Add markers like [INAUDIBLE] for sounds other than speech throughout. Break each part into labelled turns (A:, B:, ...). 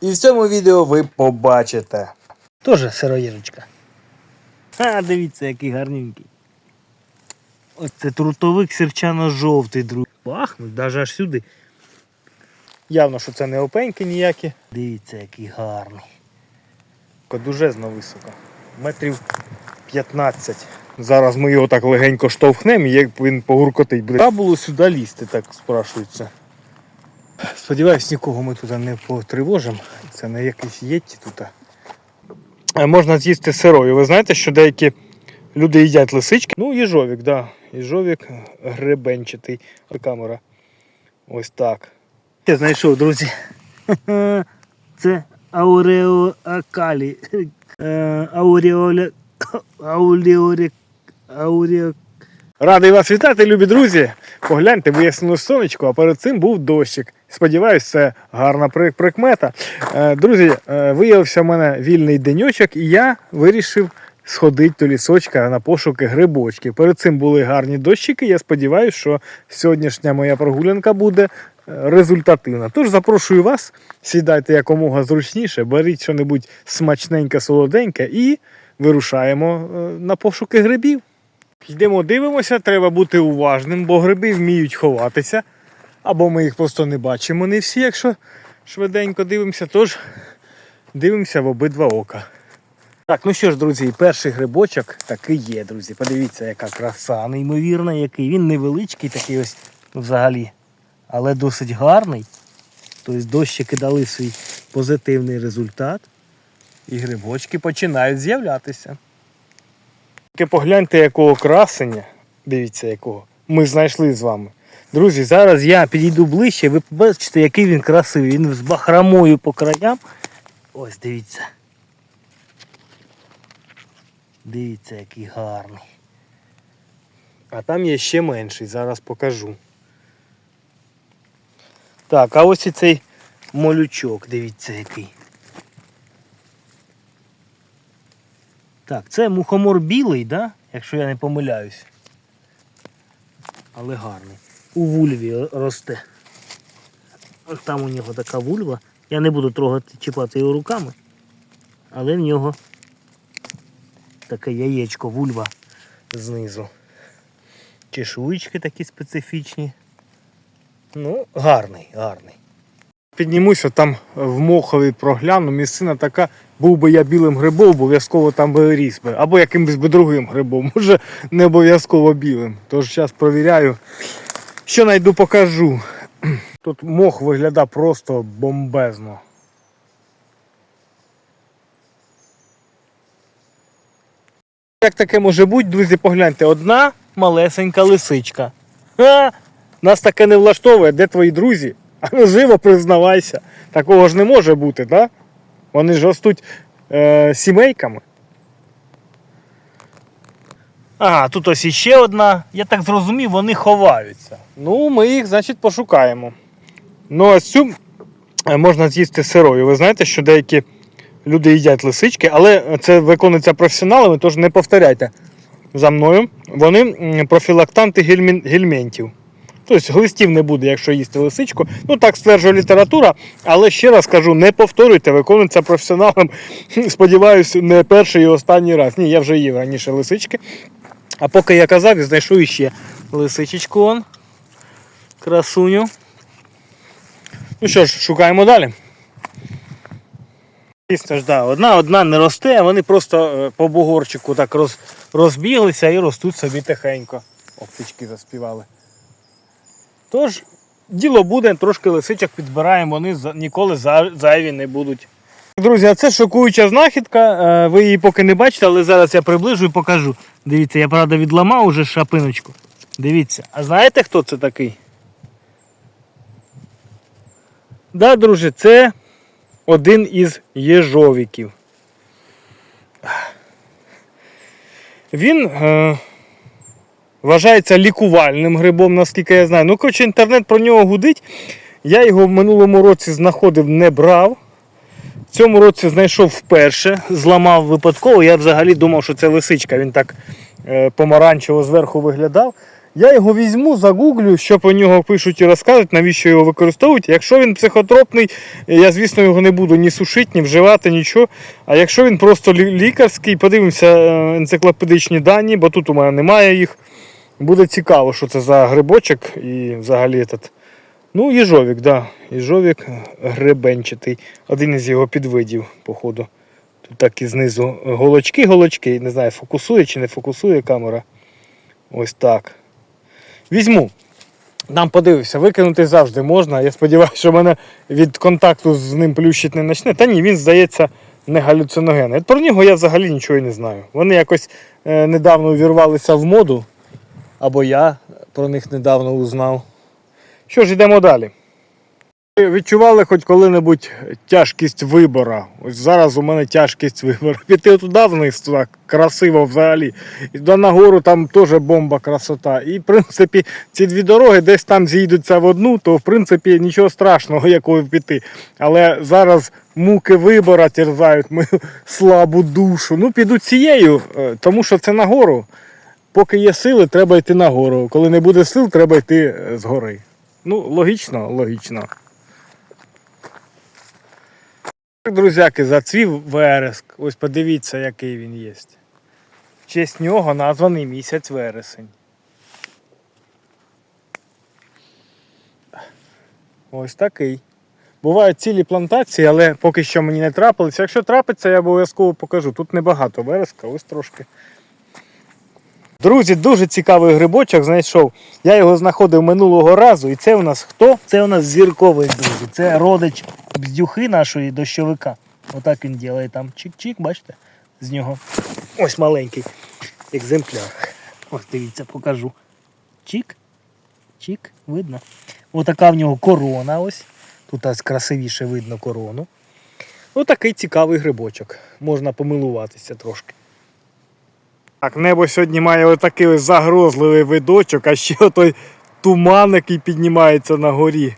A: І в цьому відео ви побачите.
B: Тоже сироїжечка. А, дивіться, який гарненький. Ось це трутовик сірчано-жовтий, друг. Пахнуть, навіть аж сюди.
A: Явно, що це не опеньки ніякі,
B: Дивіться, який гарний.
A: дуже високо. Метрів 15. Зараз ми його так легенько штовхнемо, і як він погуркотить буде. Треба було сюди лізти, так спрашується. Сподіваюсь, нікого ми тут не потривожимо. Це не якийсь єтті тут. Е, Можна з'їсти сирою. Ви знаєте, що деякі люди їдять лисички. Ну, їжовік, так. Да. Їжовік гребенчатий. Камера. Ось так.
B: Я знайшов, друзі. [LAUGHS] Це ауреоакалі. Е, Ауріоля. Ауріорі. Ауріо.
A: Радий вас вітати, любі друзі. Погляньте, вияснило сонечко, а перед цим був дощик. Сподіваюсь, це гарна прикмета. Е, Друзі, е, виявився в мене вільний денечок, і я вирішив сходити до лісочка на пошуки грибочків. Перед цим були гарні дощики. Я сподіваюся, що сьогоднішня моя прогулянка буде е, результативна. Тож запрошую вас, сідайте якомога зручніше, беріть щось смачненьке, солоденьке і вирушаємо на пошуки грибів. Йдемо, дивимося, треба бути уважним, бо гриби вміють ховатися. Або ми їх просто не бачимо не всі, якщо швиденько дивимося, тож дивимося в обидва ока.
B: Так, ну що ж, друзі, перший грибочок такий є, друзі. Подивіться, яка краса, неймовірна, який. Він невеличкий такий ось взагалі, але досить гарний. Тобто дощики дали свій позитивний результат.
A: І грибочки починають з'являтися. Погляньте, якого красення, дивіться якого, ми знайшли з вами.
B: Друзі, зараз я підійду ближче, ви побачите, який він красивий. Він з бахромою по краям. Ось дивіться. Дивіться, який гарний.
A: А там є ще менший, зараз покажу. Так, а ось і цей
B: Молючок, дивіться який. Так, це мухомор білий, да? якщо я не помиляюсь. Але гарний. У вульві росте. Там у нього така вульва. Я не буду трогати, чіпати його руками. Але в нього таке яєчко, вульва знизу. Чешуйчки такі специфічні. Ну, гарний, гарний.
A: Піднімуся там в Мохові прогляну, місцина така, був би я білим грибом, обов'язково там би ріс би. Або якимось би другим грибом, [LAUGHS] може не обов'язково білим. Тож зараз провіряю. Що знайду, покажу. [CLEARS THROAT] Тут мох виглядає просто бомбезно. Як таке може бути, друзі, погляньте, одна малесенька лисичка. Ха! Нас таке не влаштовує, де твої друзі? А [LAUGHS] ну живо признавайся. Такого ж не може бути, так? Да? Вони ж ростуть е, сімейками.
B: Ага, тут ось іще одна. Я так зрозумів, вони ховаються.
A: Ну, ми їх, значить, пошукаємо. Ну, а цю е, можна з'їсти сирою. Ви знаєте, що деякі люди їдять лисички, але це виконується професіоналами, тож не повторяйте за мною. Вони профілактанти гельмінтів. Тобто глистів не буде, якщо їсти лисичку. Ну так стверджує література, але ще раз кажу, не повторюйте, виконується професіоналом. [LAUGHS] Сподіваюсь, не перший і останній раз. Ні, я вже їв раніше лисички. А поки я казав, знайшов іще лисичечку. Он. Красуню. Ну що ж, шукаємо далі.
B: Звісно ж, да, одна одна не росте, а вони просто е, по бугорчику так роз, розбіглися і ростуть собі тихенько.
A: О, птички заспівали. Тож, діло буде, трошки лисичок підзбираємо, вони ніколи зайві не будуть. Друзі, а це шокуюча знахідка. е, Ви її поки не бачите, але зараз я приближу і покажу.
B: Дивіться, я правда відламав уже шапиночку. Дивіться.
A: А знаєте, хто це такий? Да, друзі, це один із єжовіків. Він е, вважається лікувальним грибом, наскільки я знаю. Ну, коротше, інтернет про нього гудить. Я його в минулому році знаходив, не брав. В цьому році знайшов вперше, зламав випадково. Я взагалі думав, що це лисичка. Він так е, помаранчево зверху виглядав. Я його візьму, загуглю, що про нього пишуть і розказують, навіщо його використовують. Якщо він психотропний, я, звісно, його не буду ні сушити, ні вживати, нічого. А якщо він просто лікарський, подивимося е, енциклопедичні дані, бо тут у мене немає їх. Буде цікаво, що це за грибочок і взагалі этот. Ну, їжовік, да. Їжовік гребенчатий. Один із його підвидів, походу. Тут так і знизу голочки, голочки. Не знаю, фокусує чи не фокусує камера. Ось так. Візьму. Нам подивився, викинути завжди можна. Я сподіваюся, що мене від контакту з ним плющить не почне. Та ні, він здається не галюциногенний. Про нього я взагалі нічого і не знаю. Вони якось е, недавно увірвалися в моду, або я про них недавно узнав. Що ж, йдемо далі. Ви Відчували хоч коли-небудь тяжкість вибора. Ось зараз у мене тяжкість вибору. Піти туди вниз, туди красиво взагалі. І нагору там теж бомба красота. І в принципі ці дві дороги десь там зійдуться в одну, то в принципі нічого страшного, якою піти. Але зараз муки вибора терзають мою слабу душу. Ну, піду цією, е, тому що це нагору. Поки є сили, треба йти нагору. Коли не буде сил, треба йти е, згори. Ну, логічно, логічно. Так, друзяки, зацвів вереск. Ось подивіться, який він є. В честь нього названий місяць вересень. Ось такий. Бувають цілі плантації, але поки що мені не трапилося. Якщо трапиться, я обов'язково покажу. Тут небагато вереска, ось трошки. Друзі, дуже цікавий грибочок знайшов. Я його знаходив минулого разу, і це у нас хто?
B: Це у нас зірковий, друзі. Це родич бздюхи нашої дощовика. Отак він ділає там чик-чик, бачите? З нього ось маленький екземпляр. Ось дивіться, покажу. Чик. Чик, видно. Отака в нього корона ось. Тут ось красивіше видно корону.
A: Отакий цікавий грибочок. Можна помилуватися трошки. Так, небо сьогодні має отакий загрозливий видочок, а ще той туман, який піднімається на горі.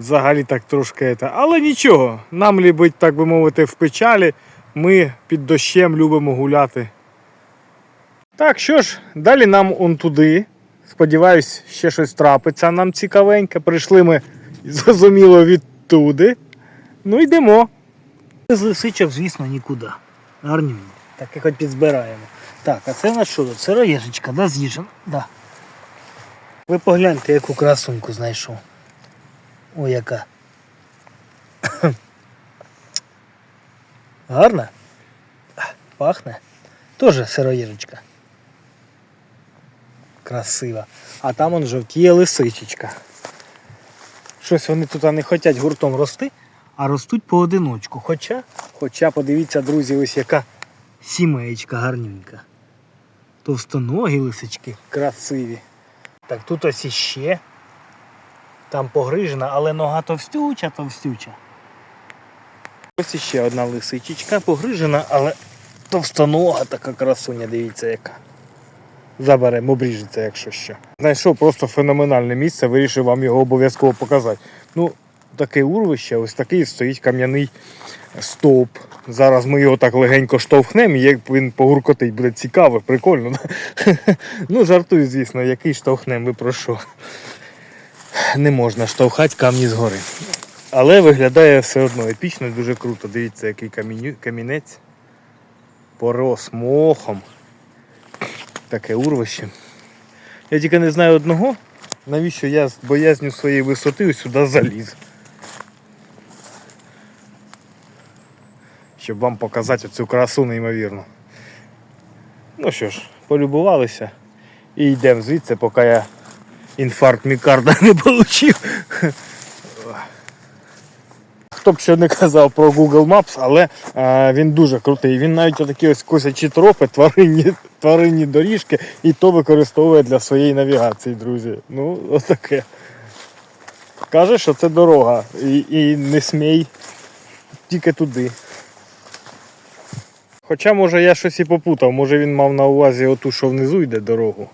A: Взагалі так трошки. це. Але нічого, нам любить, так би мовити, в печалі. Ми під дощем любимо гуляти. Так, що ж, далі нам он туди. Сподіваюсь, ще щось трапиться нам цікавеньке. Прийшли ми, зрозуміло, відтуди. Ну йдемо.
B: З лисичок, звісно, нікуди. Гарнюні. Так і хоч підзбираємо. Так, а це в нас що? Сироєжечка, да, з'їжджена? Да. Ви погляньте, яку красунку знайшов. О, яка. [COUGHS] Гарна? Пахне. Тоже сироєжечка. Красива. А там он жовтіє лисичечка. Щось вони тут не хочуть гуртом рости, а ростуть поодиночку. Хоча, хоча, подивіться, друзі, ось яка сімеєчка гарненька. Товстоногі лисички красиві. Так тут ось іще. Там погрижена, але нога товстюча, товстюча. Ось іще одна лисичечка, погрижена, але товстонога така красуня, дивіться яка.
A: Заберемо, обріжеться, якщо що. Знайшов просто феноменальне місце, вирішив вам його обов'язково показати. Ну, таке урвище, ось такий стоїть кам'яний стовп. Зараз ми його так легенько штовхнемо, і як він погуркотить, буде цікаво, прикольно. [LAUGHS] ну, жартую, звісно, який штовхнемо, ви про що. Не можна штовхати камні згори. Але виглядає все одно епічно, дуже круто. Дивіться, який камінець. Порос мохом. Таке урвище. Я тільки не знаю одного, навіщо я з боязню своєї висоти сюди заліз. Щоб вам показати цю красу неймовірну. Ну що ж, полюбувалися і йдемо звідси, поки я інфаркт мікарда [LAUGHS] не отримав. Хто б ще не казав про Google Maps, але е, він дуже крутий. Він навіть отакі ось косячі тропи, [LAUGHS] тваринні, тваринні доріжки, і то використовує для своєї навігації, друзі. Ну, отаке. Каже, що це дорога. І, і не смій тільки туди. Хоча, може, я щось і попутав, може він мав на увазі оту, що внизу йде дорогу.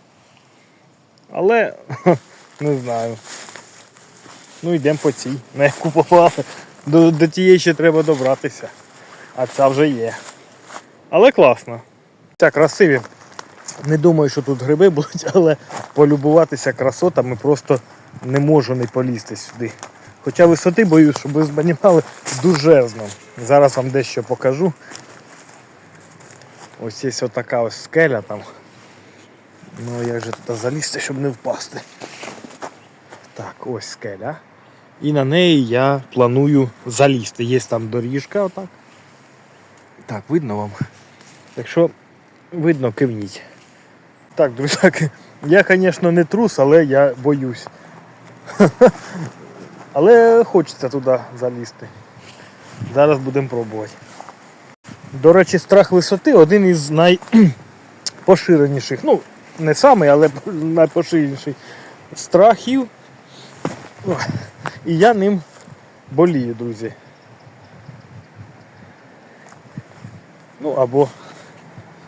A: Але [LAUGHS] не знаю. Ну йдемо по цій, на яку попали. До, до тієї ще треба добратися. А ця вже є. Але класно. Ця красиві Не думаю, що тут гриби будуть, але полюбуватися красотами просто не можу не полізти сюди. Хоча висоти боюсь, щоб ви збанімали дужезно. Зараз вам дещо покажу. Ось є отака ось скеля там. Ну як же туди залізти, щоб не впасти. Так, ось скеля. І на неї я планую залізти. Є там доріжка отак. Так, видно вам? Якщо видно, кивніть. Так, друзяки, я, звісно, не трус, але я боюсь. [LAUGHS] Але хочеться туди залізти. Зараз будемо пробувати. До речі, страх висоти один із найпоширеніших. [CLEARS THROAT] Ну, не самий, але [LAUGHS] найпоширеніший страхів. І я ним болію, друзі. Ну або.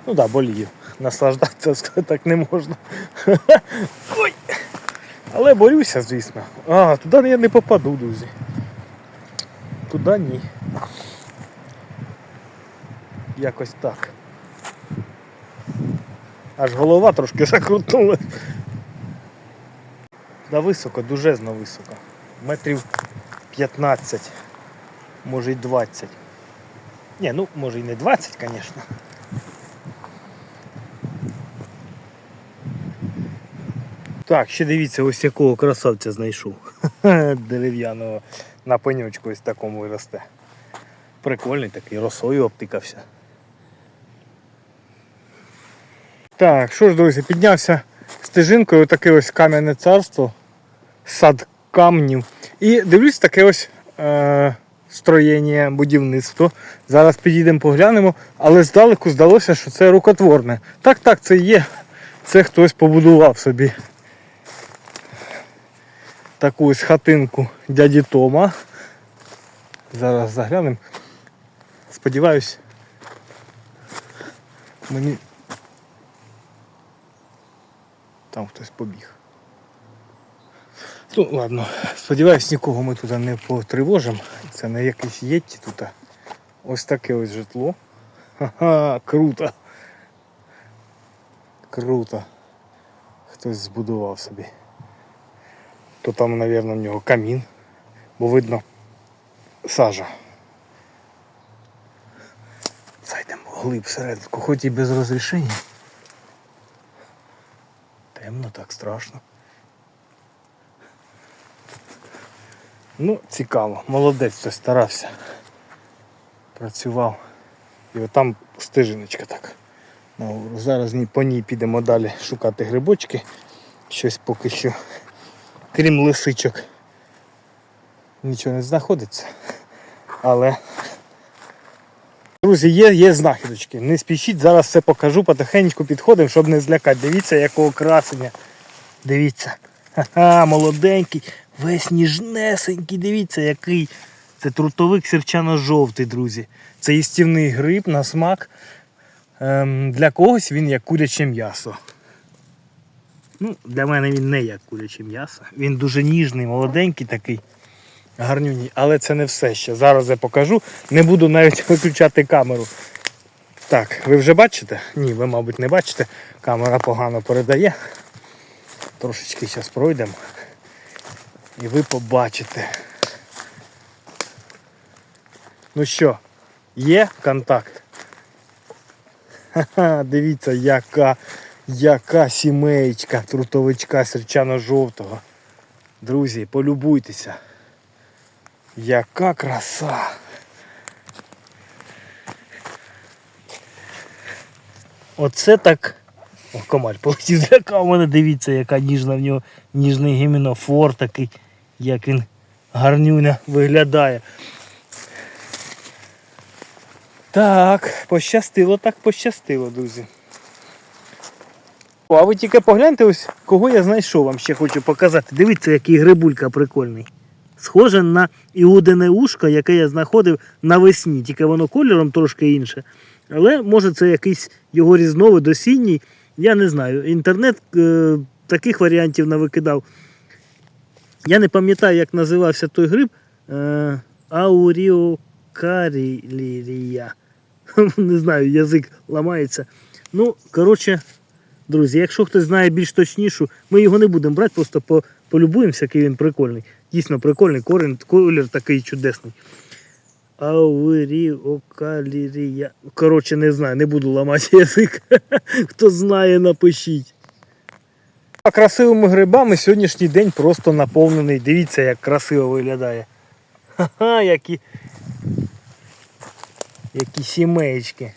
A: Ну да, болію. Наслаждатися [LAUGHS] так не можна. [LAUGHS] Ой. Але борюся, звісно. А, туди я не попаду, друзі. Туди ні. Якось так. Аж голова трошки [LAUGHS] закрутнула. Да високо, дужезно високо. Метрів 15, може й 20. Ні, ну може й не 20, звісно. Так, ще дивіться, ось якого красавця знайшов. [LAUGHS] Дерев'яного на пеньочку ось такому і росте. Прикольний такий, росою обтикався. Так, що ж, друзі, піднявся стежинкою таке ось кам'яне царство, сад камнів. І дивлюсь таке ось е, строєння, будівництво. Зараз підійдемо поглянемо, але здалеку здалося, що це рукотворне. Так, так, це є. Це хтось побудував собі таку ось хатинку дяді Тома. Зараз заглянемо. Сподіваюсь, мені там хтось побіг. Ну, ладно, сподіваюсь, нікого ми тут не потривожимо. Це не якийсь єтті тут. Ось таке ось житло. Ха-ха, круто. Круто. Хтось збудував собі. То там, мабуть, в нього камін, бо видно сажа. Зайдемо вглиб всерединку, хоч і без розрішення. Темно, так страшно. Ну, цікаво, молодець хтось старався. Працював. І отам стежиночка так. Ну, зараз по ній підемо далі шукати грибочки. Щось поки що, крім лисичок, нічого не знаходиться. Але, друзі, є, є знахідочки. Не спішіть, зараз все покажу, потихеньку підходимо, щоб не злякати. Дивіться, якого красення. Дивіться. Ха-ха, молоденький, весь ніжнесенький, дивіться, який. Це трутовик сірчано-жовтий, друзі. Це їстівний гриб на смак. Ем, для когось він як куряче м'ясо. Ну, для мене він не як куряче м'ясо. Він дуже ніжний, молоденький такий, гарнюній. Але це не все ще. Зараз я покажу. Не буду навіть [LAUGHS] виключати камеру. Так, ви вже бачите? Ні, ви, мабуть, не бачите. Камера погано передає. Трошечки зараз пройдемо. І ви побачите. Ну що, є контакт? Ха-ха, дивіться, яка, яка сімеєчка трутовичка сірчано-жовтого. Друзі, полюбуйтеся. Яка краса. Оце так. О, комар полетів злякав мене, дивіться, яка ніжна в нього ніжний гімінофор такий, як він гарнюня виглядає. Так, пощастило, так пощастило, друзі. О, а ви тільки погляньте ось, кого я знайшов, вам ще хочу показати. Дивіться, який грибулька прикольний. Схоже на іудине ушко, яке я знаходив навесні, тільки воно кольором трошки інше. Але може це якийсь його різновид осінній. Я не знаю. Інтернет е, таких варіантів навикидав. Я не пам'ятаю, як називався той гриб. Е, Ауріокарілірія. [LAUGHS] Не знаю, язик ламається. Ну, коротше,
B: Друзі, якщо хтось знає більш точнішу, ми його не будемо брати, просто по, полюбуємося, який він прикольний. Дійсно прикольний, корінь, колір такий чудесний. Ауріокалірія. Коротше, не знаю, не буду ламати [LAUGHS] язик. Хто знає, напишіть.
A: А красивими грибами сьогоднішній день просто наповнений. Дивіться, як красиво виглядає.
B: Ха-ха, які. Які сімеєчки.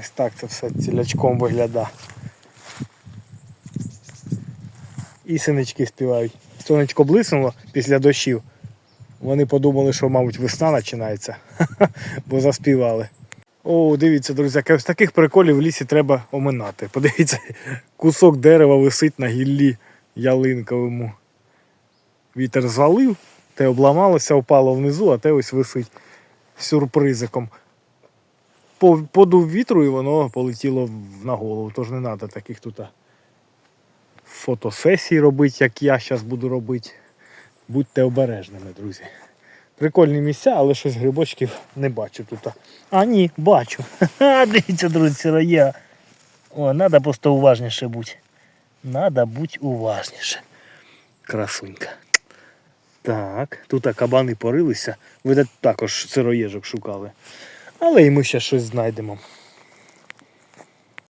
A: Ось так це все цілячком виглядає. І синички співають. Сонечко блиснуло після дощів. Вони подумали, що, мабуть, весна починається, [LAUGHS] бо заспівали. О, дивіться, друзі, ось таких приколів в лісі треба оминати. Подивіться, [LAUGHS] кусок дерева висить на гіллі ялинковому. Вітер звалив, те обламалося, впало внизу, а те ось висить сюрпризиком. Подув вітру і воно полетіло на голову. Тож не треба таких тут а, фотосесій робити, як я зараз буду робити. Будьте обережними, друзі. Прикольні місця, але щось грибочків не бачу тут.
B: А ні, бачу. [LAUGHS] Дивіться, друзі, сироє. О, треба просто уважніше бути. Надо бути уважніше.
A: Красунька. Так, тут кабани порилися. Ви також сироєжок шукали. Але і ми ще щось знайдемо.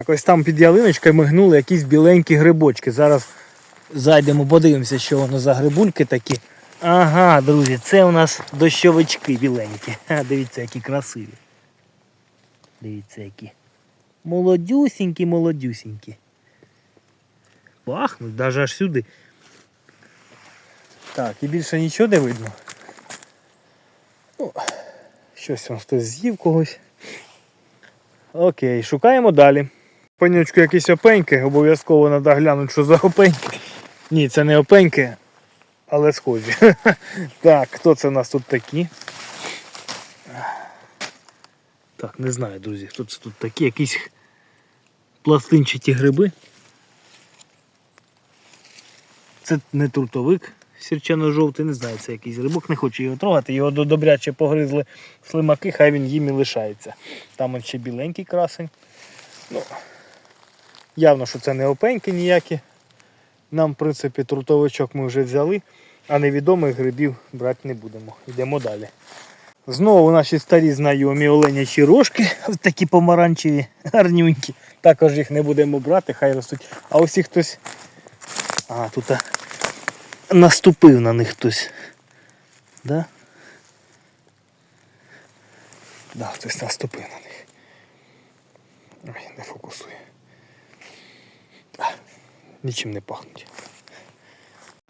A: Ось там під ялиночкою мигнули якісь біленькі грибочки. Зараз
B: Зайдемо, подивимося, що воно за грибульки такі. Ага, друзі, це у нас дощовички біленькі. Дивіться, які красиві. Дивіться, які. Молодюсінькі, молодюсінькі. Пахнуть, навіть аж сюди.
A: Так, і більше нічого не видно. Ну, щось хтось з'їв когось. Окей, шукаємо далі. Панючку якісь опеньки, обов'язково треба глянути, що за опеньки. Ні, це не опеньки, але схожі. [LAUGHS] Так, хто це у нас тут такі?
B: Так, не знаю, друзі, хто це тут такі, якісь пластинчаті гриби. Це не трутовик сірчано-жовтий, не знаю, це якийсь грибок, не хочу його трогати, його до- добряче погризли слимаки, хай він їм і лишається. Там ще біленький красень.
A: Ну, явно, що це не опеньки ніякі. Нам, в принципі, трутовичок ми вже взяли, а невідомих грибів брати не будемо. Йдемо далі. Знову наші старі знайомі оленячі рожки,
B: Такі помаранчеві, гарнюнькі.
A: також їх не будемо брати, хай ростуть. А ось їх хтось.
B: А, тут наступив на них хтось. Да?
A: Да, хтось наступив на них. Ой, не фокусує. Нічим не пахнуть.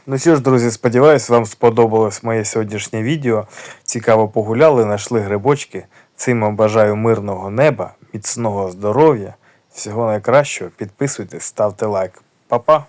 A: Ну що ж, друзі, сподіваюсь, вам сподобалось моє сьогоднішнє відео. Цікаво погуляли, знайшли грибочки. Цим вам бажаю мирного неба, міцного здоров'я, всього найкращого. Підписуйтесь, ставте лайк. Па-па!